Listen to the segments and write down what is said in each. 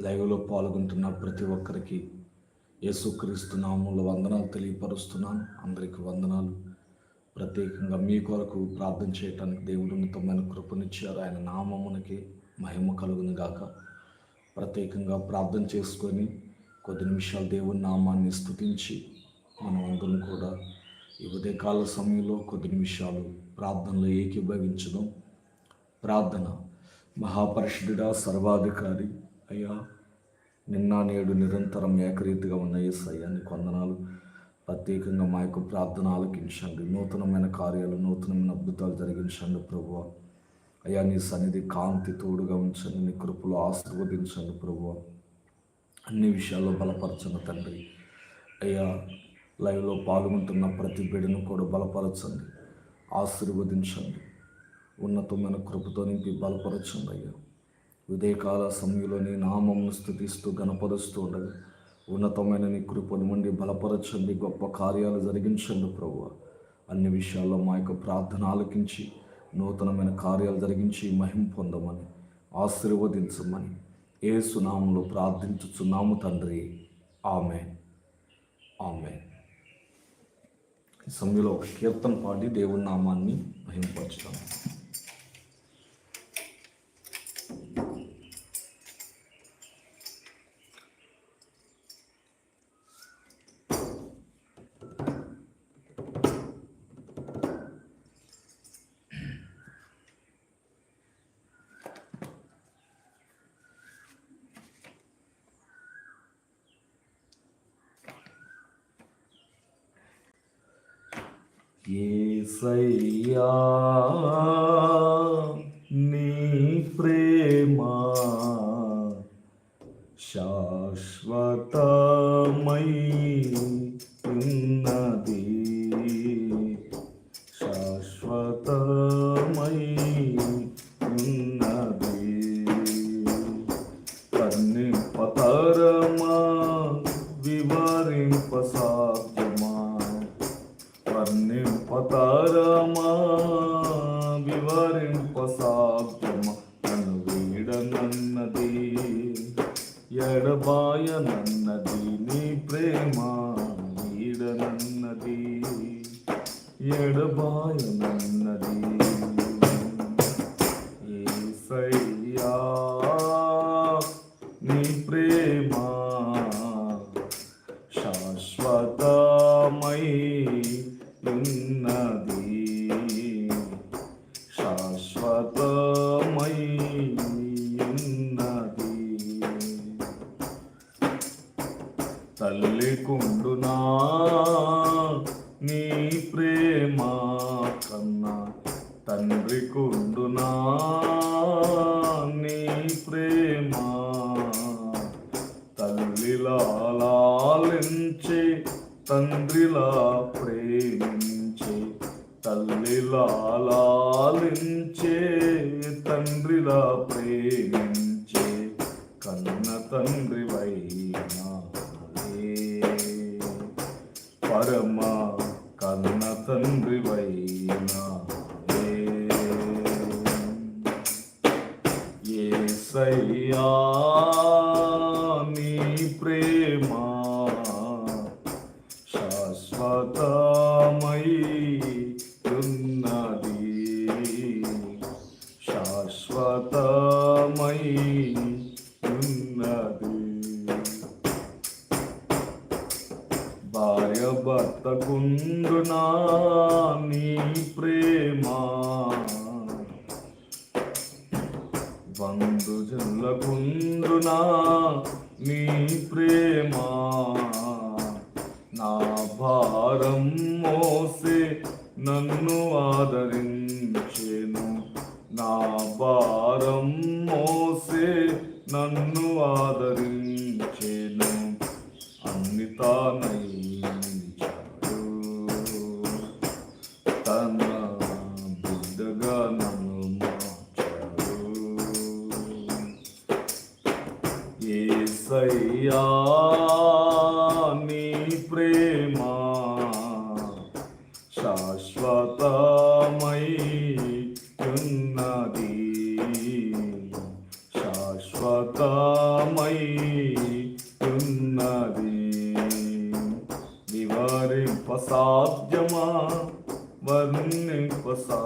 లైవ్లో పాల్గొంటున్న ప్రతి ఒక్కరికి యేసుక్రీస్తు నామంలో వందనాలు తెలియపరుస్తున్నాను. అందరికీ వందనాలు. ప్రత్యేకంగా మీ కొరకు ప్రార్థన చేయటానికి దేవుడు ఉన్నతమైన కృపనిచ్చారు. ఆయన నామమునకి మహిమ కలుగును గాక ప్రత్యేకంగా ప్రార్థన చేసుకొని కొద్ది నిమిషాలు దేవుని నామాన్ని స్తుతించి మనం అందరం కూడా ఈ ఉదయకాల సమయంలో కొద్ది నిమిషాలు ప్రార్థనలో ఏకీభవించడం ప్రార్థన. మహాపరిషుడా సర్వాధికారి అయ్యా నిన్న నేడు నిరంతరం ఏకరీతిగా ఉన్న అయ్యా నీకు వందనాలు ప్రత్యేకంగా మా యొక్క ప్రార్థన ఆలకించండి. నూతనమైన కార్యాలు నూతనమైన అద్భుతాలు జరిగించండి ప్రభువ. అయ్యా నీ సన్నిధి కాంతి తోడుగా ఉంచండి నీ కృపలో ఆశీర్వదించండి ప్రభువ. అన్ని విషయాల్లో బలపరచండి తండ్రి. అయ్యా లైవ్లో పాల్గొంటున్న ప్రతి బిడ్డను కూడా బలపరచండి ఆశీర్వదించండి. ఉన్నతమైన కృపతో నింపి బలపరచండి అయ్యా. ఉదయకాల సమయంలో నీ నామమును స్థుతిస్తూ గణపరుస్తూ ఉండగా ఉన్నతమైన నీ కృపను నుండి బలపరచండి గొప్ప కార్యాలు జరిగించండి ప్రభు. అన్ని విషయాల్లో మా యొక్క ప్రార్థన ఆలకించి నూతనమైన కార్యాలు జరిగించి మహిం పొందమని ఆశీర్వదించమని ఏ సునామంలో ప్రార్థించుచున్నాము తండ్రి. ఆమె ఆమె ఈ సమయంలో ఒక కీర్తన పాడి దేవుని నామాన్ని మహింపరచుతాము ఏసయ్యా ఏసయ్యా నన్ను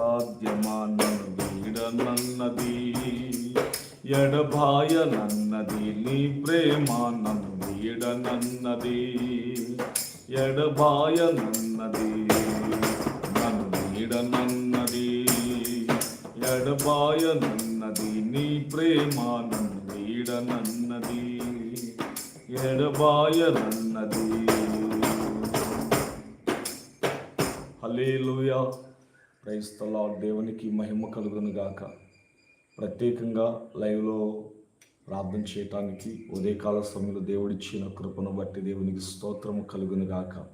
వర్ణింప సాధ్యమా నన్ను వీడనన్నది ఎడబాయనన్నది నీ ప్రేమ నన్ను వీడనన్నది ఎడబాయనన్నది నన్ను వీడనన్నది ఎడబాయనన్నది నీ ప్రేమ నన్ను వీడనన్నది ఎడబాయనన్నది. హలేలుయా క్రైస్తలా దేవునికి మహిమ కలుగును గాక. ప్రత్యేకంగా లైవ్లో ప్రార్థన చేయటానికి ఉదయకాల సమయంలో దేవుడిచ్చిన కృపను బట్టి దేవునికి స్తోత్రము కలుగును గాక.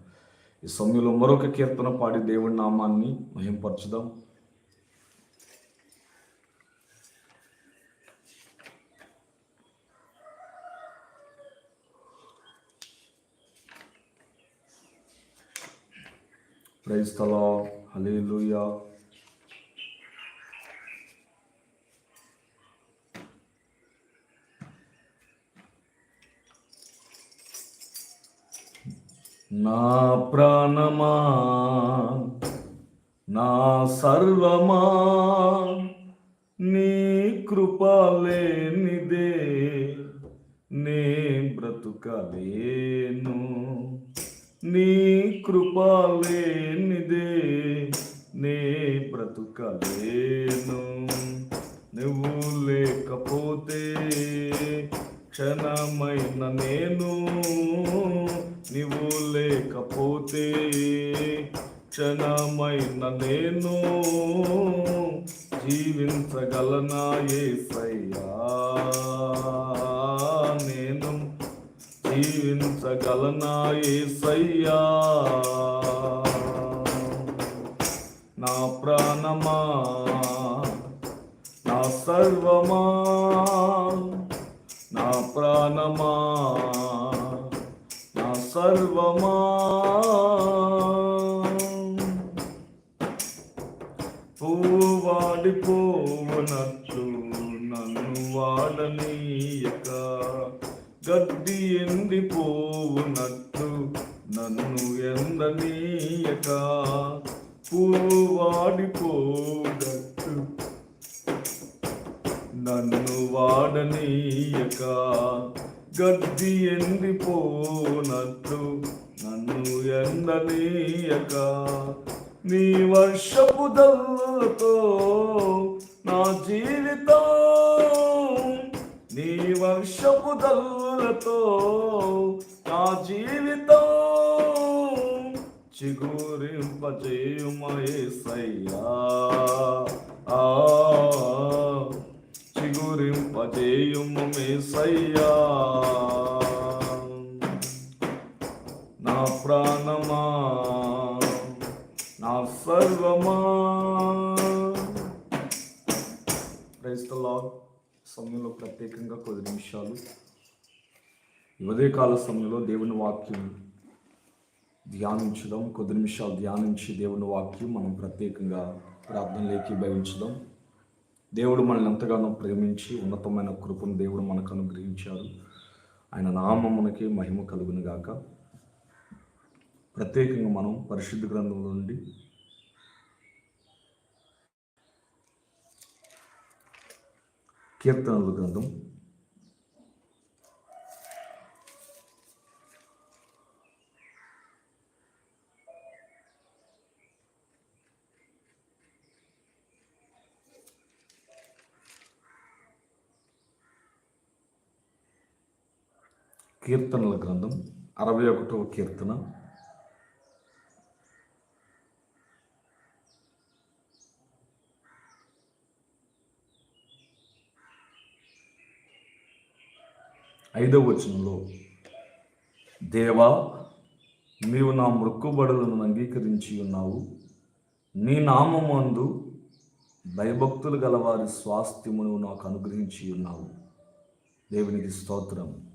ఈ సమయంలో మరొక కీర్తన పాడి దేవుడి నామాన్ని మహింపరచుదాం. ప్రైస్తలో హలేలుయా నా ప్రాణమా నా సర్వమా నీ కృపలేనిదే నే బ్రతుకలేను. నీ కృపలేనిదే బ్రతుకలేను పువ్వు వాడిపోవనచ్చు నన్ను వాడనీయక. గడ్డి ఎండిపోవునట్టు నన్ను ఎండనీయక. పూవాడిపోవునట్లు నన్ను వాడనీయక. గడ్డి ఎండిపోనట్టు నన్ను ఎండనీయక. నీ వర్షపు దల్లులతో నా జీవితం. నీ వర్షపు దల్లులతో నా జీవితం. చిగురింపజేయుమయేసయ్యా. చిగురింపజేయుమేసయ్యా నా ప్రాణమా సర్వమా. క్రైస్తలా సమయంలో ప్రత్యేకంగా కొద్ది నిమిషాలు. ఈ ఉదయకాల సమయంలో దేవుని వాక్యం ధ్యానించడం కొద్ది నిమిషాలు ధ్యానించి దేవుని వాక్యం మనం ప్రత్యేకంగా ప్రార్థనలోకి భవించడం దేవుడు మనల్ని ఎంతగానో ప్రేమించి ఉన్నతమైన కృపను దేవుడు మనకు అనుగ్రహించారు ఆయన నామమునకి మహిమ కలుగునుగాక. ప్రత్యేకంగా మనం పరిశుద్ధ గ్రంథంలో నుండి కీర్తనల గ్రంథం కీర్తనల గ్రంథం అరవై ఒకటవ కీర్తన ఐదవ వచనంలో దేవా నీవు నా మృక్కుబడులను అంగీకరించి ఉన్నావు. నీ నామందు భయభక్తులు గలవారి స్వాస్థ్యమును నాకు అనుగ్రహించి ఉన్నావు. దేవునికి స్తోత్రం.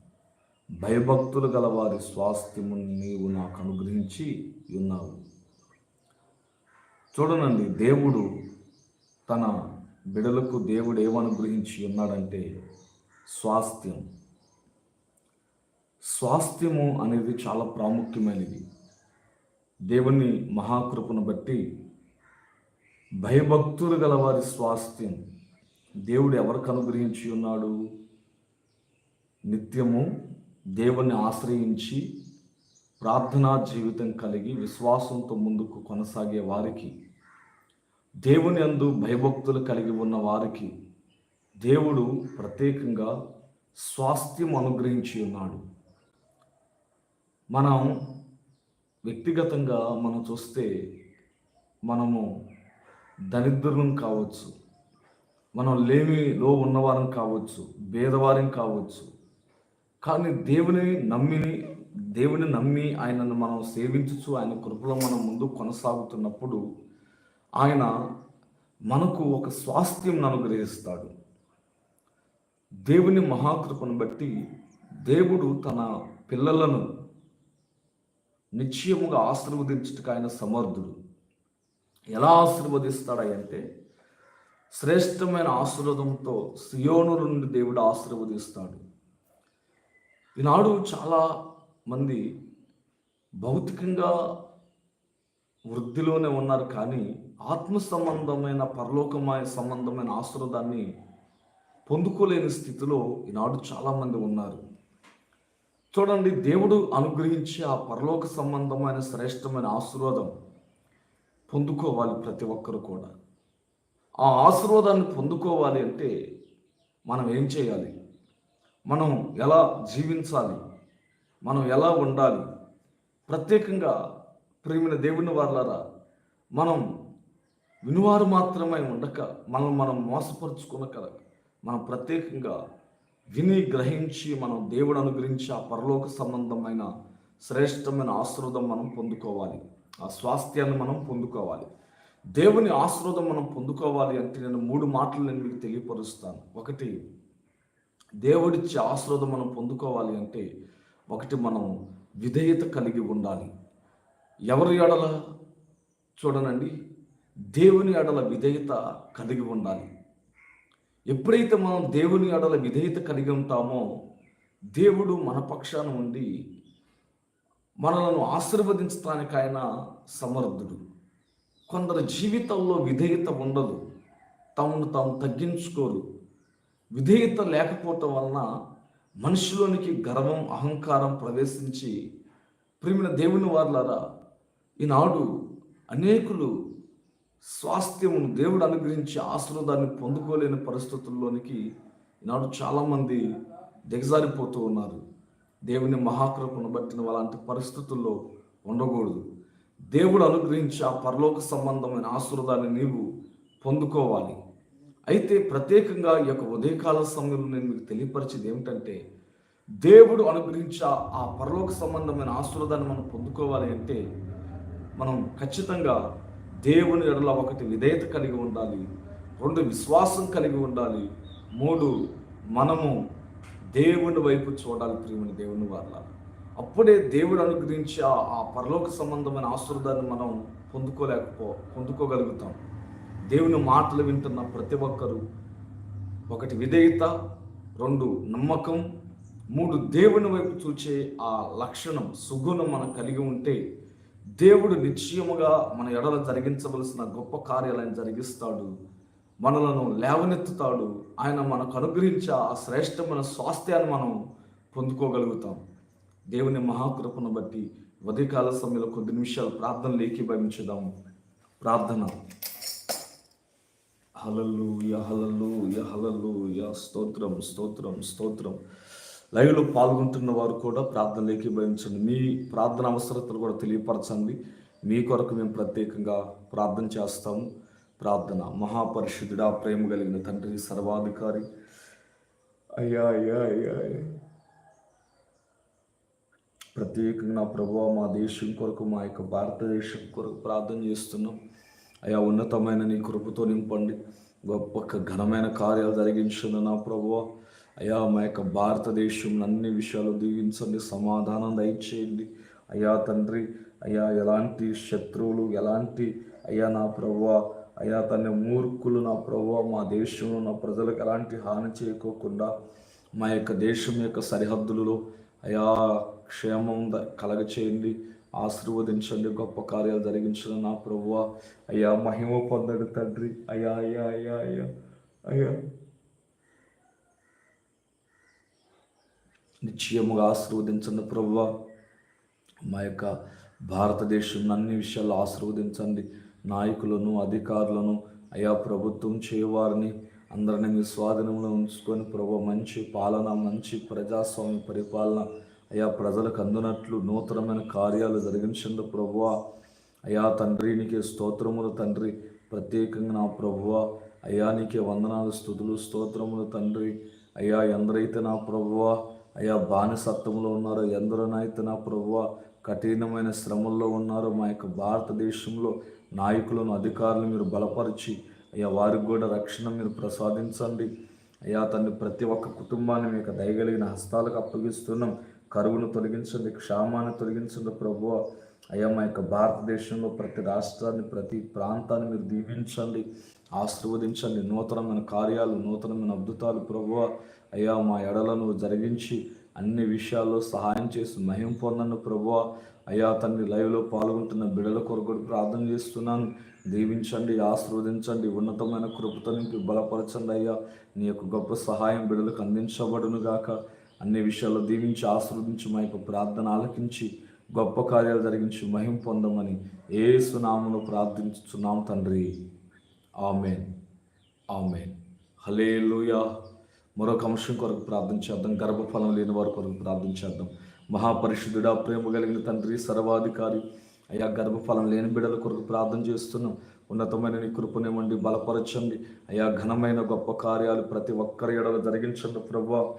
భయభక్తులు గలవారి స్వాస్థ్యమును నీవు నాకు అనుగ్రహించి ఉన్నావు. చూడనండి దేవుడు తన బిడలకు దేవుడు ఏమనుగ్రహించి ఉన్నాడంటే స్వాస్థ్యం. స్వాస్థ్యము అనేది చాలా ప్రాముఖ్యమైనది. దేవుని మహాకృపను బట్టి భయభక్తులు గల వారి స్వాస్థ్యం. దేవుడు ఎవరికి అనుగ్రహించి ఉన్నాడు? నిత్యము దేవుణ్ణి ఆశ్రయించి ప్రార్థనా జీవితం కలిగి విశ్వాసంతో ముందుకు కొనసాగే వారికి దేవుని అందు భయభక్తులు కలిగి ఉన్న వారికి దేవుడు ప్రత్యేకంగా స్వాస్థ్యం అనుగ్రహించి ఉన్నాడు. మనం వ్యక్తిగతంగా మనం చూస్తే మనము దరిద్రులం కావచ్చు. మనం లేమిలో ఉన్నవారం కావచ్చు భేదవారం కావచ్చు. కానీ దేవుని నమ్మి దేవుని నమ్మి ఆయనను మనం సేవించచ్చు ఆయన కృపలో మనం ముందు కొనసాగుతున్నప్పుడు ఆయన మనకు ఒక స్వాస్థ్యం అనుగ్రహిస్తాడు. దేవుని మహాకృపను బట్టి దేవుడు తన పిల్లలను నిశ్చయముగా ఆశీర్వదించుటకు ఆయన సమర్థుడు. ఎలా ఆశీర్వదిస్తాడంటే శ్రేష్టమైన ఆశీర్వాదంతో సియోను నుండి దేవుడు ఆశీర్వదిస్తాడు. ఈనాడు చాలా మంది భౌతికంగా వృద్ధిలోనే ఉన్నారు కానీ ఆత్మ సంబంధమైన పరలోకమైన సంబంధమైన ఆశీర్వాదాన్ని పొందుకోలేని స్థితిలో ఈనాడు చాలామంది ఉన్నారు. చూడండి దేవుడు అనుగ్రహించి ఆ పరలోక సంబంధమైన శ్రేష్టమైన ఆశీర్వాదం పొందుకోవాలి ప్రతి ఒక్కరు కూడా. ఆ ఆశీర్వాదాన్ని పొందుకోవాలి అంటే మనం ఏం చేయాలి? మనం ఎలా జీవించాలి? మనం ఎలా ఉండాలి? ప్రత్యేకంగా ప్రేమిన దేవుని వాళ్ళరా మనం వినువారు మాత్రమే ఉండక మనం మనం మోసపరుచుకునక మనం ప్రత్యేకంగా విని గ్రహించి మనం దేవుడు అనుగ్రహించి ఆ పరలోక సంబంధమైన శ్రేష్టమైన ఆశ్రదం మనం పొందుకోవాలి. ఆ స్వాస్థ్యాన్ని మనం పొందుకోవాలి. దేవుని ఆశీర్వాదం మనం పొందుకోవాలి అంటే నేను మూడు మాటలు నేను మీకు తెలియపరుస్తాను. ఒకటి దేవుడిచ్చే ఆశీర్వాదం మనం పొందుకోవాలి అంటే ఒకటి మనం విధేయత కలిగి ఉండాలి. ఎవరి ఎడల? చూడనండి దేవుని ఎడల విధేయత కలిగి ఉండాలి. ఎప్పుడైతే మనం దేవుని అడల విధేయత కలిగి ఉంటామో దేవుడు మన పక్షాన ఉండి మనలను ఆశీర్వదించడానికి ఆయన సమర్థుడు. కొందరు జీవితంలో విధేయత ఉండదు తమను తాము తగ్గించుకోరు. విధేయత లేకపోవటం వలన మనిషిలోనికి గర్వం అహంకారం ప్రవేశించి ప్రేమిన దేవుని వాళ్ళరా ఈనాడు అనేకులు స్వాస్థ్యమును దేవుడు అనుగ్రహించి ఆశీర్వాదాన్ని పొందుకోలేని పరిస్థితుల్లోనికి ఈనాడు చాలామంది దిగజారిపోతూ ఉన్నారు. దేవుని మహాకృపను బట్టిన అలాంటి పరిస్థితుల్లో ఉండకూడదు. దేవుడు అనుగ్రహించి ఆ పరలోక సంబంధమైన ఆశీర్వాదాన్ని నీవు పొందుకోవాలి. అయితే ప్రత్యేకంగా ఈ యొక్క ఉదయకాల సమయంలో నేను మీకు తెలియపరిచేది ఏమిటంటే దేవుడు అనుగ్రహించి ఆ పరలోక సంబంధమైన ఆశీర్వాదాన్ని మనం పొందుకోవాలి అంటే మనం ఖచ్చితంగా దేవుని ఎడల ఒకటి విధేయత కలిగి ఉండాలి రెండు విశ్వాసం కలిగి ఉండాలి మూడు మనము దేవుని వైపు చూడాలి ప్రియమని దేవుని వాళ్ళ అప్పుడే దేవుడు అనుగ్రహించి ఆ పరలోక సంబంధమైన ఆశీర్వాదాన్ని మనం పొందుకోలేకపో పొందుకోగలుగుతాం. దేవుని మాటలు వింటున్న ప్రతి ఒక్కరూ ఒకటి విధేయత రెండు నమ్మకం మూడు దేవుని వైపు చూచే ఆ లక్షణం సుగుణం మనం కలిగి ఉంటే దేవుడు నిశ్చయముగా మన ఎడల జరిగించవలసిన గొప్ప కార్యాలను జరిగిస్తాడు. మనలను లేవనెత్తుతాడు. ఆయన మనకు అనుగ్రహించే ఆ శ్రేష్టమైన స్వాస్థ్యాన్ని మనం పొందుకోగలుగుతాం. దేవుని మహాకృపను బట్టి ఉదయకాల సమయంలో కొద్ది నిమిషాలు ప్రార్థన లేఖీభవించుదాం ప్రార్థన. హలల్లు యహలల్లు యహలల్లు యా స్తోత్రం స్తోత్రం స్తోత్రం. లైవ్లో పాల్గొంటున్న వారు కూడా ప్రార్థన భయించండి మీ ప్రార్థన అవసరతలు కూడా తెలియపరచండి. మీ కొరకు మేము ప్రత్యేకంగా ప్రార్థన చేస్తాము. ప్రార్థన. మహాపరిశుద్ధుడా ప్రేమ కలిగిన తండ్రి సర్వాధికారి. అయ్యా అయ్యా అయ్యా ప్రత్యేకంగా నా ప్రభు మా దేశం కొరకు మా యొక్క భారతదేశం కొరకు ప్రార్థన చేస్తున్నాం. అయా ఉన్నతమైన నీ కృపతో నింపండి. గొప్ప ఘనమైన కార్యాలు జరిగించండి నా ప్రభువ. అయ్యా మా యొక్క భారతదేశం అన్ని విషయాలు దీవించండి సమాధానం దయచేయండి. అయ్యా తండ్రి అయ్యా ఎలాంటి శత్రువులు ఎలాంటి అయ్యా నా ప్రభు అయ్యా తన మూర్ఖులు నా ప్రభు మా దేశంలో నా ప్రజలకు ఎలాంటి హాని చేయకోకుండా మా యొక్క దేశం యొక్క సరిహద్దులలో అయా క్షేమం ద- కలగ చేయండి ఆశీర్వదించండి గొప్ప కార్యాలు జరిగించండి నా ప్రభువ అయ్యా మహిమ పొందడు తండ్రి. అయ్యా అయ్యా అయ్యా అయ్యా అయ్యా. నిశ్చయముగా ఆశీర్వదించండి ప్రభువ. మా యొక్క భారతదేశం అన్ని విషయాల్లో ఆశీర్వదించండి. నాయకులను అధికారులను అయా ప్రభుత్వం చేయవారిని అందరినీ మీ స్వాధీనంలో ఉంచుకొని ప్రభు మంచి పాలన మంచి ప్రజాస్వామ్య పరిపాలన అయా ప్రజలకు అందునట్లు నూతనమైన కార్యాలు జరిగించండి ప్రభువ. అయా తండ్రి నీకే స్తోత్రములు తండ్రి. ప్రత్యేకంగా నా ప్రభువ అయా నీకే వందనాలు స్థుతులు స్తోత్రములు తండ్రి. అయ్యా ఎందరైతే నా ప్రభువ అయ్యా బానిసత్వంలో ఉన్నారో ఎందరోనైతే నా ప్రభువ కఠినమైన శ్రమల్లో ఉన్నారో మా యొక్క భారతదేశంలో నాయకులను అధికారులు మీరు బలపరిచి అయ్యా వారికి కూడా రక్షణ మీరు ప్రసాదించండి. అయ్యా తను ప్రతి ఒక్క కుటుంబాన్ని మీ యొక్క దయగలిగిన హస్తాలకు అప్పగిస్తున్నాం. కరువును తొలగించండి క్షామాన్ని తొలగించండి ప్రభువ. అయ్యా మా యొక్క భారతదేశంలో ప్రతి రాష్ట్రాన్ని ప్రతి ప్రాంతాన్ని మీరు దీవించండి. ఆశీర్వదించండి. నూతనమైన కార్యాలు నూతనమైన అద్భుతాలు ప్రభువ అయ్యా మా ఎడలను జరిగించి అన్ని విషయాల్లో సహాయం చేసి మహిం పొందను ప్రభువ. అయ్యా తండ్రి లైవ్లో పాల్గొంటున్న బిడల కొరకు ప్రార్థన చేస్తున్నాను. దీవించండి ఆశీర్వదించండి ఉన్నతమైన కృపతో నింపి బలపరచండి అయ్యా. నీ యొక్క గొప్ప సహాయం బిడలకు అందించబడును గాక అన్ని విషయాల్లో దీవించి ఆశీర్వదించి మా యొక్క ప్రార్థన ఆలకించి గొప్ప కార్యాలు జరిగించి మహిం పొందమని ఏ సునామును ప్రార్థించుతున్నాం తండ్రి. ఆమెన్. ఆమెన్. హలేలుయా మరొక అంశం కొరకు ప్రార్థన చేద్దాం. గర్భఫలం లేని వారి కొరకు ప్రార్థన చేద్దాం. మహాపరిశుద్ధుడా ప్రేమ కలిగిన తండ్రి సర్వాధికారి. అయ్యా గర్భఫలం లేని బిడ్డల కొరకు ప్రార్థన చేస్తున్నాం. ఉన్నతమైన నీ కృపనివ్వండి బలపరచండి. అయ్యా ఘనమైన గొప్ప కార్యాలు ప్రతి ఒక్కరి ఎడలు జరిగించండి ప్రభు.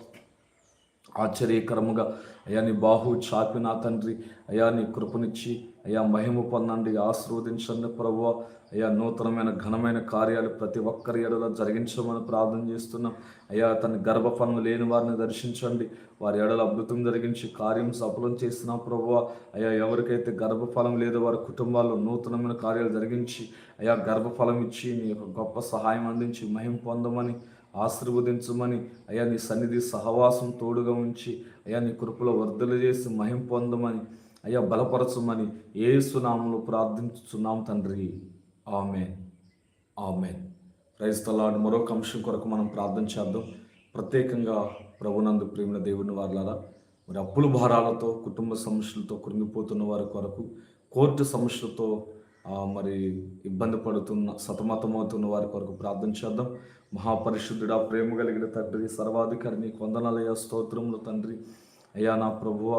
ఆశ్చర్యకరముగా అయ్యా నీ బాహు చాపి నా తండ్రి అయ్యా నీ కృపనిచ్చి అయ్యా మహిమ పొందండి ఆశీర్వదించండి ప్రభు అయ్యా నూతనమైన ఘనమైన కార్యాలు ప్రతి ఒక్కరి ఎడలో జరిగించమని ప్రార్థన చేస్తున్నాం. అయ్యా తన గర్భఫలం లేని వారిని దర్శించండి. వారి ఎడల అద్భుతం జరిగించి కార్యం సఫలం చేస్తున్నాం ప్రభు అయ్యా ఎవరికైతే గర్భఫలం లేదో వారి కుటుంబాల్లో నూతనమైన కార్యాలు జరిగించి అయ్యా గర్భఫలం ఇచ్చి నీ యొక్క గొప్ప సహాయం అందించి మహిమ పొందమని ఆశీర్వదించమని. అయ్యా నీ సన్నిధి సహవాసం తోడుగా ఉంచి అయ్యా నీ కృపలో వర్ధలు చేసి మహిం పొందమని అయ్యా బలపరచమని ఏ సునామంలో ప్రార్థించుతున్నాం తండ్రి. ఆమె ఆమె క్రైస్తలాడు మరొక అంశం కొరకు మనం ప్రార్థన చేద్దాం. ప్రత్యేకంగా ప్రభునందు ప్రేమిన దేవుని వారులారా మరి అప్పుల భారాలతో కుటుంబ సమస్యలతో కృంగిపోతున్న వారి కొరకు కోర్టు సమస్యలతో మరి ఇబ్బంది పడుతున్న సతమతమవుతున్న వారి కొరకు ప్రార్థన చేద్దాం. మహాపరిశుద్ధుడా ప్రేమ కలిగిన తండ్రి సర్వాధికారి నీకు వందనాలయ్యా స్తోత్రములు తండ్రి. అయ్యా నా ప్రభువ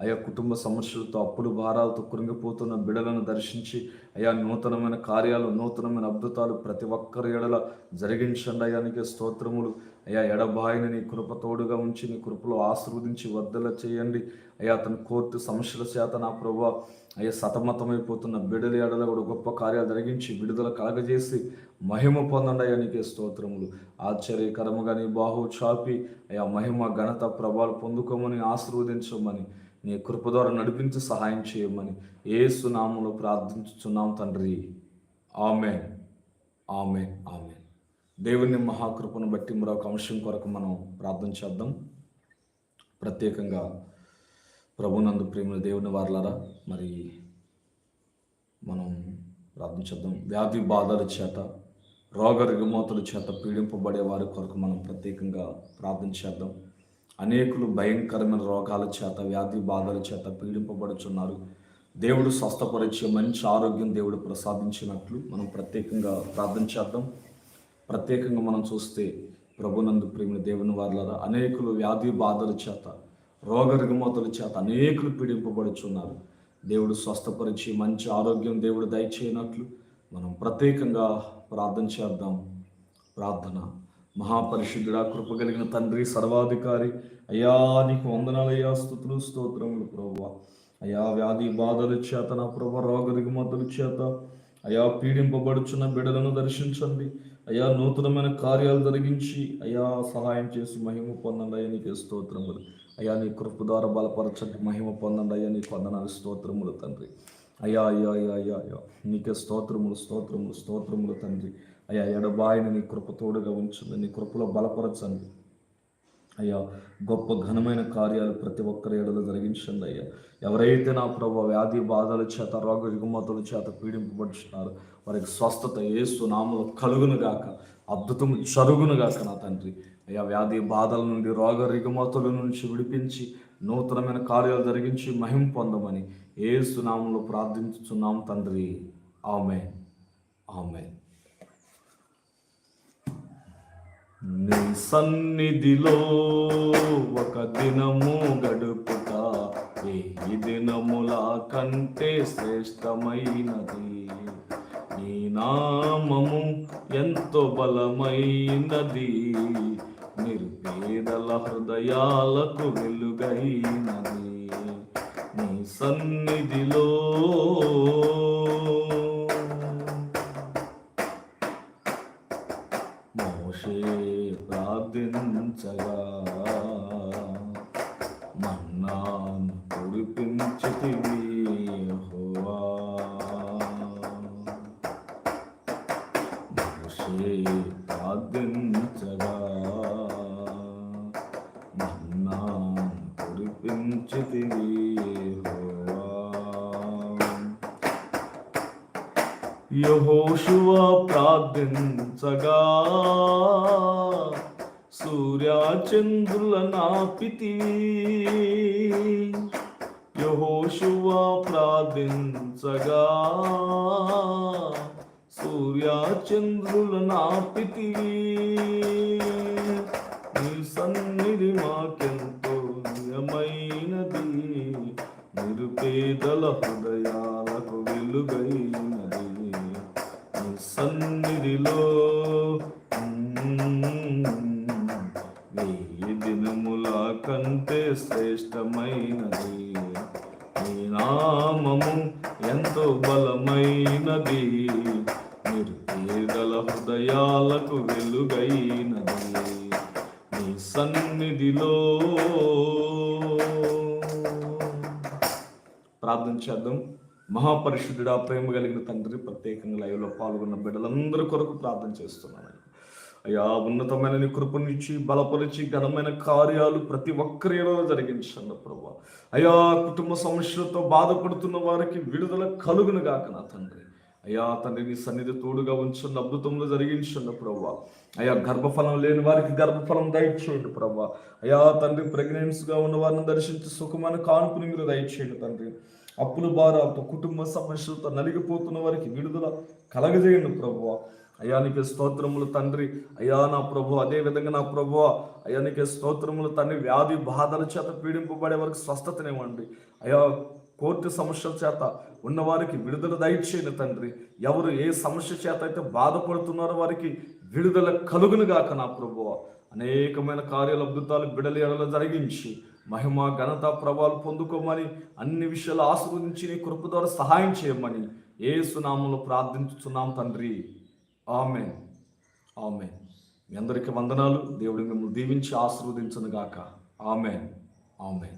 అయా కుటుంబ సమస్యలతో అప్పులు భారాలతో కురింగిపోతున్న బిడలను దర్శించి అయ్యా నూతనమైన కార్యాలు నూతనమైన అద్భుతాలు ప్రతి ఒక్కరి ఎడల జరిగించండి అయ్యానికి స్తోత్రములు. అయ్యా ఎడబాయిని నీ కృప తోడుగా ఉంచి నీ కృపలో ఆశీర్వదించి వద్దల చేయండి. అయ్యా అతని కోర్టు సమస్యల చేత నా ప్రభు అయ్యా సతమతమైపోతున్న బిడల ఎడల కూడా గొప్ప కార్యాలు జరిగించి విడుదల కలగజేసి మహిమ పొందండి అయ్యా నీకే స్తోత్రములు. ఆశ్చర్యకరముగా నీ బాహు చాపి అయ్యా మహిమ ఘనత ప్రభాలు పొందుకోమని ఆశీర్వదించమని నీ కృప ద్వారా నడిపించి సహాయం చేయమని ఏసు నామములో ప్రార్థించుచున్నాం తండ్రి. ఆమె ఆమె ఆమె దేవుని మహాకృపను బట్టి మరొక అంశం కొరకు మనం ప్రార్థన చేద్దాం. ప్రత్యేకంగా ప్రభునందు ప్రేమ దేవుని వారలారా మరి మనం ప్రార్థన చేద్దాం. వ్యాధి బాధల చేత రోగ రుగ్మతల చేత పీడింపబడే వారి కొరకు మనం ప్రత్యేకంగా ప్రార్థన చేద్దాం. అనేకులు భయంకరమైన రోగాల చేత వ్యాధి బాధల చేత పీడింపబడుచున్నారు. దేవుడు స్వస్థపరిచే మంచి ఆరోగ్యం దేవుడు ప్రసాదించినట్లు మనం ప్రత్యేకంగా ప్రార్థన చేద్దాం. ప్రత్యేకంగా మనం చూస్తే ప్రభునందు ప్రేమిన దేవుని వారులారా అనేకులు వ్యాధి బాధల చేత రోగ రుగ్మతల చేత అనేకులు పీడింపబడుచున్నారు. దేవుడు స్వస్థపరిచి మంచి ఆరోగ్యం దేవుడు దయచేయనట్లు మనం ప్రత్యేకంగా ప్రార్థన చేద్దాం. ప్రార్థన. మహాపరిశుద్ధుడా కృప కలిగిన తండ్రి సర్వాధికారి అయ్యా నీకు వందనాలయ్యా స్థుతులు స్తోత్రములు ప్రభు అయ్యా వ్యాధి బాధల చేత నా ప్రభు రోగ రుగ్మతల చేత అయా పీడింపబడుచున్న బిడలను దర్శించండి. అయా నూతనమైన కార్యాలు జరిగించి అయా సహాయం చేసి మహిమ పొందండి. అయ్యా నీకే స్తోత్రములు. అయ్యా నీ కృప ద్వారా బలపరచండి మహిమ పొందండి. అయ్యా నీ వందనాలు స్తోత్రములు తండ్రి. అయ్యా అయ్యా అయ్యా అయ్యా అయ్యా నీకే స్తోత్రములు స్తోత్రములు స్తోత్రములు తండ్రి. అయ్యా ఎడబాయిని నీ కృప తోడుగా ఉంచండి నీ కృపలో బలపరచండి. అయ్యా గొప్ప ఘనమైన కార్యాలు ప్రతి ఒక్కరి ఎడలో జరిగించండి అయ్యా. ఎవరైతే నా ప్రభు వ్యాధి బాధల చేత రోగ రుగ్మతల చేత పీడింపబడుచున్నారో వారికి స్వస్థత ఏసు నామలు కలుగును గాక. అద్భుతం జరుగును గాక నా తండ్రి. అయ్యా వ్యాధి బాధల నుండి రోగ రిగమతుల నుంచి విడిపించి నూతనమైన కార్యాలు జరిగించి మహిం పొందమని ఏ సునామంలో ప్రార్థించుచున్నాం తండ్రి. ఆమె ఆమె నీ సన్నిధిలో ఒక దినము గడుపుట ఏ దినముల కంటే శ్రేష్టమైనది. నీ నామము ఎంతో బలమైనది. నిర్పేదల హృదయాలకు వెలుగైనది నీ సన్నిధిలో. యహోషువ ప్రార్థించగా. సూర్యచంద్రుల నాపితి యహోషువ ప్రార్థించగా. సూర్యచంద్రుల నాపితి నీ సన్నిధి మాకెంతో నియమైనది. నిరుపేదల హృదయాలకు వెలుగై సన్నిధిలో. నీ దినముల కంటే శ్రేష్టమైనది. నీ నామము ఎంతో బలమైనది. నిరుపేదల హృదయాలకు వెలుగైనది. నీ సన్నిధిలో. ప్రార్థన చేద్దాం. మహాపరిశుద్ధుడా ప్రేమ కలిగిన తండ్రి ప్రత్యేకంగా లైవ్లో పాల్గొన్న బిడ్డలందరి కొరకు ప్రార్థన చేస్తున్నాను. అయ్యా ఉన్నతమైన నీ కృపనిచ్చి బలపరిచి ఘనమైన కార్యాలు ప్రతి ఒక్కరిలో జరిగించండి ప్రభా. అయ్యా కుటుంబ సమస్యలతో బాధపడుతున్న వారికి విడుదల కలుగును గాక నా తండ్రి. అయ్యా తండ్రి నీ సన్నిధి తోడుగా ఉంచండి అద్భుతంలో జరిగించండి ప్రభా. అయ్యా గర్భఫలం లేని వారికి గర్భఫలం దయచేయండి ప్రభా. అయ్యా తండ్రి ప్రెగ్నెన్సీగా ఉన్న వారిని దర్శించి సుఖమైన కానుకుని మీరు దయచేయండి తండ్రి. అప్పుల భారాలతో కుటుంబ సమస్యలతో నలిగిపోతున్న వారికి విడుదల కలగజేయండి ప్రభు అయానికి స్తోత్రములు తండ్రి. అయ్యా నా ప్రభు అదే విధంగా నా ప్రభు అయానికి స్తోత్రములు తండ్రి. వ్యాధి బాధల చేత పీడింపబడే వారికి స్వస్థతనివ్వండి. అయ్యా కోర్టు సమస్యల చేత ఉన్నవారికి విడుదల దయచేయండి తండ్రి. ఎవరు ఏ సమస్య చేత అయితే బాధపడుతున్నారో వారికి విడుదల కలుగును గాక నా ప్రభు అనేకమైన కార్యాల అద్భుతాలు బిడల జరిగించి మహిమ ఘనత ప్రభావాలు పొందుకోమని అన్ని విషయాలు ఆస్వాదించి నీ కృప ద్వారా సహాయం చేయమని ఏ సునామంలో ప్రార్థించుతున్నాం తండ్రి. ఆమె ఆమె మీ అందరికీ వందనాలు. దేవుడిని మిమ్మల్ని దీవించి ఆశీర్వదించను గాక ఆమె ఆమె